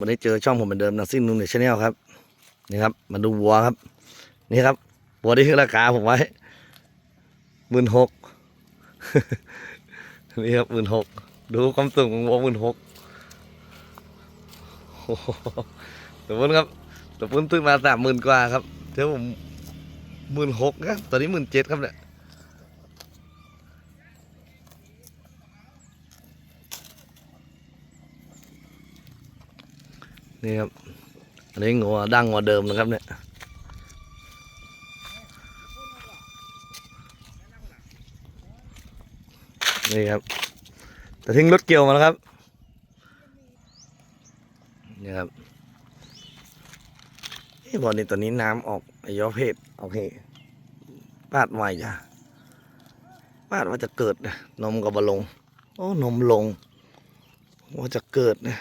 วันนี้เจอช่องผมเหมือนเดิมนะซิ่งนุ่นเนชาแนลครับนี่ครับ มาดูวัวครับ นี่ครับวัวที่ขึ้นราคาผมไว้หมื่นหกนี่ครับหมื่นหกดูความสูงของวัวหมื่นหกโอ้โหแต่พุ่นครับแต่พุ่นซื้อมาสามหมื่นกว่าครับเท่าผมหมื่นหกครับตอนนี้หมื่นเจ็ดครับเนี่ย นี่ครับ อันนี้งัวดั้งงัวเดิมนะครับเนี่ยนี่ครับจะทิ้งรถเกี่ยวมาแล้วครับ นี่ครับเอ้บอลนี้ตอนนี้น้ำออกอยอเพศโอเคปาดไวจ้ะปาดว่าจะเกิดนะนมกับบลง โอ้ นมลง ว่าจะเกิดนะ